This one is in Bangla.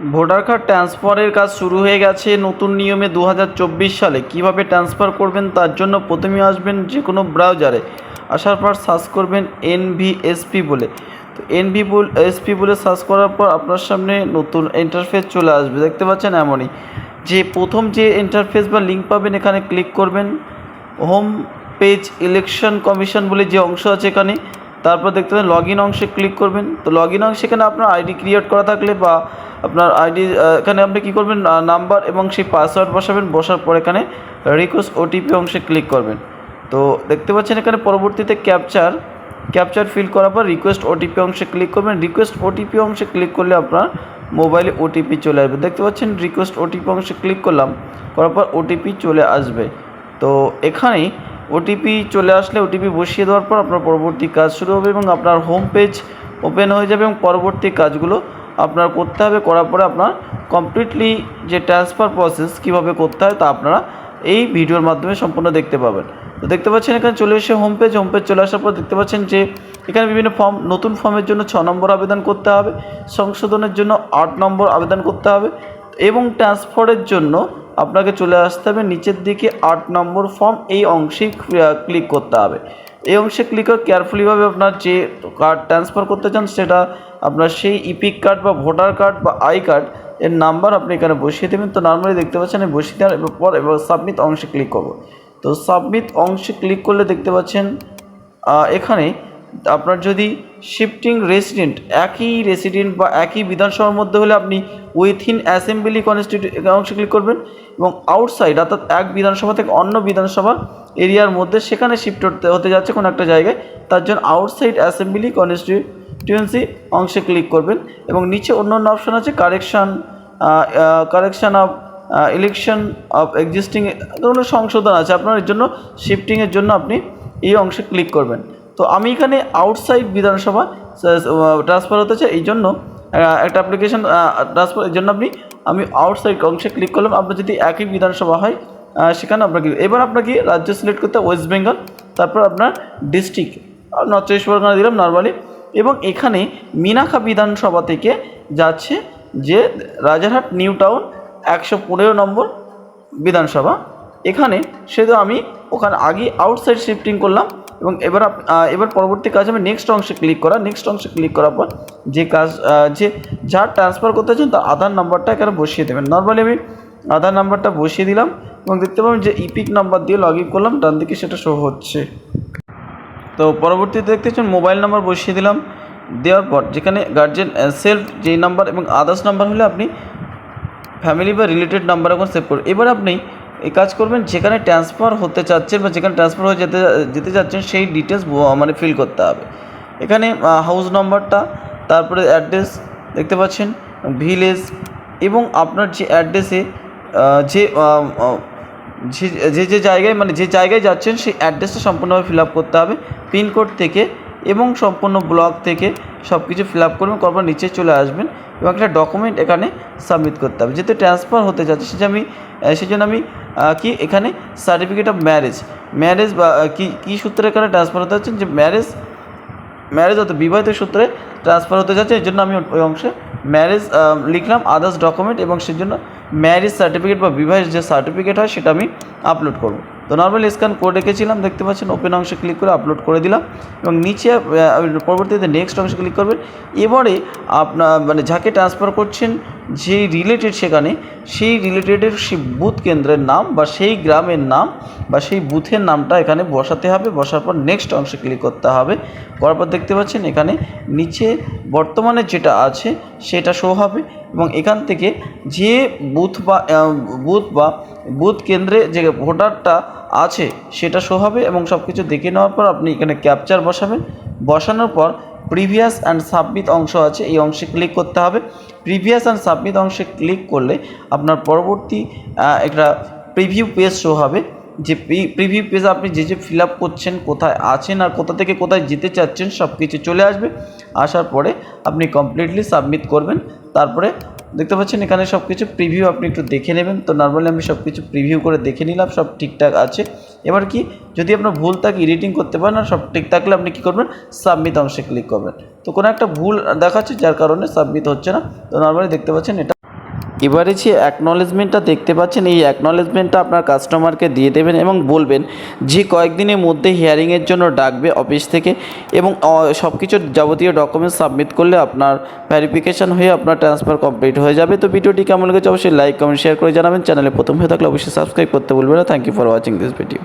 ভোটার কার্ড ট্রান্সফারের কাজ শুরু হয়ে গেছে নতুন নিয়মে দু হাজার চব্বিশ সালে। কীভাবে ট্রান্সফার করবেন তার জন্য প্রথমে আসবেন যে কোনো ব্রাউজারে। আসার পর সার্চ করবেন এনভিএসপি বলে। তো এনভি এসপি বলে সার্চ করার পর আপনার সামনে নতুন ইন্টারফেস চলে আসবে। দেখতে পাচ্ছেন এমনই। যে প্রথম যে ইন্টারফেস বা লিঙ্ক পাবেন এখানে ক্লিক করবেন। হোম পেজ ইলেকশন কমিশন বলে যে অংশ আছে এখানে। তারপর দেখতে পাবেন লগ ইন অংশে ক্লিক করবেন। তো লগ ইন অংশে এখানে আপনার আইডি ক্রিয়েট করা থাকলে বা আপনার আইডি এখানে আপনি কী করবেন নাম্বার এবং সেই পাসওয়ার্ড বসাবেন, বসার পর এখানে রিকোয়েস্ট ওটিপি অংশে ক্লিক করবেন। তো দেখতে পাচ্ছেন এখানে পরবর্তীতে ক্যাপচার ক্যাপচার ফিল করার পর রিকোয়েস্ট ওটিপি অংশে ক্লিক করবেন। রিকোয়েস্ট ওটিপি অংশে ক্লিক করলে আপনার মোবাইলে ওটিপি চলে আসবে। দেখতে পাচ্ছেন রিকোয়েস্ট ওটিপি অংশে ক্লিক করলাম, করার পর ওটিপি চলে আসবে। তো এখানে ওটিপি চলে আসলে ওটিপি বসিয়ে দেওয়ার পর আপনার পরবর্তী কাজ শুরু হবে এবং আপনার হোম পেজ ওপেন হয়ে যাবে এবং পরবর্তী কাজগুলো আপনার করতে হবে। করার পরে আপনার কমপ্লিটলি যে ট্রান্সফার প্রসেস কীভাবে করতে হয় তা আপনারা এই ভিডিওর মাধ্যমে সম্পূর্ণ দেখতে পাবেন। তো দেখতে পাচ্ছেন এখানে চলে এসে হোম পেজ হোম পেজ চলে আসার পর দেখতে পাচ্ছেন যে এখানে বিভিন্ন ফর্ম নতুন ফর্মের জন্য ছ নম্বর আবেদন করতে হবে। সংশোধনের জন্য আট নম্বর আবেদন করতে হবে। এবং ট্রান্সফারের জন্য আপনাকে চলে আসতে হবে নিচের দিকে আট নম্বর ফর্ম এই অংশেই ক্লিক করতে হবে। এই অংশে ক্লিক করে কেয়ারফুলিভাবে আপনার যে কার্ড ট্রান্সফার করতে চান সেটা আপনার সেই ইপিক কার্ড বা ভোটার কার্ড বা আই কার্ড এর নাম্বার আপনি এখানে বসিয়ে দেবেন। তো নর্মালি দেখতে পাচ্ছেন আমি বসিয়ে দেওয়ার পর এবার সাবমিট অংশে ক্লিক করব। তো সাবমিট অংশে ক্লিক করলে দেখতে পাচ্ছেন এখানে আপনার যদি শিফটিং রেসিডেন্ট একই রেসিডেন্ট বা একই বিধানসভার মধ্যে হলে আপনি উইথিন অ্যাসেম্বলি কনস্টিটিউ অংশে ক্লিক করবেন এবং আউটসাইড অর্থাৎ এক বিধানসভা থেকে অন্য বিধানসভা এরিয়ার মধ্যে সেখানে শিফট হতে হতে যাচ্ছে কোনো একটা জায়গায়, তার জন্য আউটসাইড অ্যাসেম্বলি কনস্টিটিউয়েন্সি অংশে ক্লিক করবেন এবং নিচে অন্য অন্য অপশান আছে correction correction of election of existing ধরুন সংশোধন আছে, আপনার এর জন্য শিফটিংয়ের জন্য আপনি এই অংশে ক্লিক করবেন। তো আমি এখানে আউটসাইড বিধানসভা ট্রান্সফার হতে চাই, এই জন্য একটা অ্যাপ্লিকেশন ট্রান্সফার এই জন্য আপনি, আমি আউটসাইড অংশে ক্লিক করলাম, আপনার যদি একই বিধানসভা হয় সেখানে আপনাকে, এবার আপনাকে রাজ্য সিলেক্ট করতে ওয়েস্ট বেঙ্গল তারপর আপনার ডিস্ট্রিক্ট নর্থ চব্বিশ পরগনা দিলাম নর্মালি এবং এখানে মিনাখা বিধানসভা থেকে যাচ্ছে যে রাজারহাট নিউ টাউন একশো পনেরো নম্বর বিধানসভা, এখানে সেহেতু আমি ওখানে আগে আউটসাইড শিফটিং করলাম এবং এবার এবার পরবর্তী কাজ আমি নেক্সট অংশে ক্লিক করা। নেক্সট অংশে ক্লিক করার পর যে কাজ যে, যার ট্রান্সফার করতে চান তার আধার নাম্বারটা এখানে বসিয়ে দেবেন। নর্মালি আমি আধার নাম্বারটা বসিয়ে দিলাম এবং দেখতে পাবেন যে ইপিক নাম্বার দিয়ে লগ ইন করলাম। ডান দিকে সেটা শো হচ্ছে। তো পরবর্তীতে দেখতে পাচ্ছেন মোবাইল নাম্বার বসিয়ে দিলাম। দেওয়ার পর যেখানে গার্জেন সেলফ যেই নাম্বার এবং আদার্স নাম্বার হলে আপনি ফ্যামিলি বা রিলেটেড নাম্বার এখন সেভ করুন। এবার আপনি এই কাজ করবেন, যেখানে ট্রান্সফার হতে চাচ্ছেন বা যেখানে ট্রান্সফার হয়ে যেতে যেতে চাচ্ছেন সেই ডিটেলস মানে ফিল করতে হবে। এখানে হাউস নাম্বারটা তারপরে অ্যাড্রেস দেখতে পাচ্ছেন ভিলেজ এবং আপনার যে অ্যাড্রেসে যে যে যে জায়গায় মানে যে জায়গায় যাচ্ছেন, সেই অ্যাড্রেসটা সম্পূর্ণভাবে ফিল আপ করতে হবে। পিনকোড থেকে এবং সম্পূর্ণ ব্লক থেকে সব কিছু ফিল আপ করবেন, তারপর নিচে চলে আসবেন এবং একটা ডকুমেন্ট এখানে সাবমিট করতে হবে। যেহেতু ট্রান্সফার হতে যাচ্ছে সেটা আমি সেই জন্য আমি কি এখানে সার্টিফিকেট অফ ম্যারেজ ম্যারেজ বা কী, কি সূত্রে এখানে ট্রান্সফার হতে যাচ্ছেন যে ম্যারেজ ম্যারেজ অর্থাৎ বিবাহিত সূত্রে ট্রান্সফার হতে যাচ্ছে এর জন্য আমি ওই অংশে ম্যারেজ লিখলাম আদার্স ডকুমেন্ট এবং সেই জন্য ম্যারেজ সার্টিফিকেট বা বিবাহের যে সার্টিফিকেট হয় সেটা আমি আপলোড করব। তো নর্মালি স্ক্যান করে রেখেছিলাম, দেখতে পাচ্ছেন ওপেন অংশে ক্লিক করে আপলোড করে দিলাম এবং নিচে পরবর্তীতে নেক্সট অংশে ক্লিক করবেন। এবারে আপনার মানে যাকে ট্রান্সফার করছেন যেই রিলেটেড সেখানে, সেই রিলেটেডের সেই বুথ কেন্দ্রের নাম বা সেই গ্রামের নাম বা সেই বুথের নামটা এখানে বসাতে হবে, বসার পর নেক্সট অংশে ক্লিক করতে হবে। করার পর দেখতে পাচ্ছেন এখানে নিচে বর্তমানে যেটা আছে, সেটা শো হবে এবং এখান থেকে যে বুথ বা বুথ বা বুথ কেন্দ্রে যে ভোটারটা আছে, সেটা শো হবে এবং সব কিছু দেখে নেওয়ার পর আপনি এখানে ক্যাপচার বসাবেন। বসানোর পর প্রিভিয়াস অ্যান্ড সাবমিট অংশ আছে, এই অংশে ক্লিক করতে হবে। প্রিভিয়াস অ্যান্ড সাবমিট অংশে ক্লিক করলে আপনার পরবর্তী একটা প্রিভিউ পেজ শো হবে। যে প্রিভিউ পেজ আপনি যে যে ফিল আপ করছেন, কোথায় আছেন আর কোথা থেকে কোথায় যেতে চাচ্ছেন সব কিছু চলে আসবে। আসার পরে আপনি কমপ্লিটলি সাবমিট করবেন। তারপরে দেখতে পাচ্ছেন এখানে সব কিছু প্রিভিউ আপনি একটু দেখে নেবেন। তো নর্মালি আমি সব কিছু প্রিভিউ করে দেখে নিলাম, সব ঠিকঠাক আছে। এবার কি, যদি আপনার ভুল থাকে এডিটিং করতে পারেন আর সব ঠিক থাকলে আপনি কী করবেন? সাবমিট অংশে ক্লিক করবেন। তো কোনো একটা ভুল দেখাচ্ছে, যার কারণে সাবমিট হচ্ছে না। তো নর্মালি দেখতে পাচ্ছেন এটা এবারে যে অ্যাকনলেজমেন্টটা দেখতে পাচ্ছেন, এই অ্যাকনলেজমেন্টটা আপনার কাস্টমারকে দিয়ে দেবেন এবং বলবেন যে কয়েকদিনের মধ্যে হিয়ারিংয়ের জন্য ডাকবে অফিস থেকে এবং সব কিছু যাবতীয় ডকুমেন্টস সাবমিট করলে আপনার ভেরিফিকেশন হয়ে আপনার ট্রান্সফার কমপ্লিট হয়ে যাবে। তো ভিডিওটি কেমন লেগেছে অবশ্যই লাইক কমেন্ট শেয়ার করে জানাবেন। চ্যানেলে প্রথম হয়ে থাকলে অবশ্যই সাবস্ক্রাইব করতে ভুলবেন না। Thank you for watching this video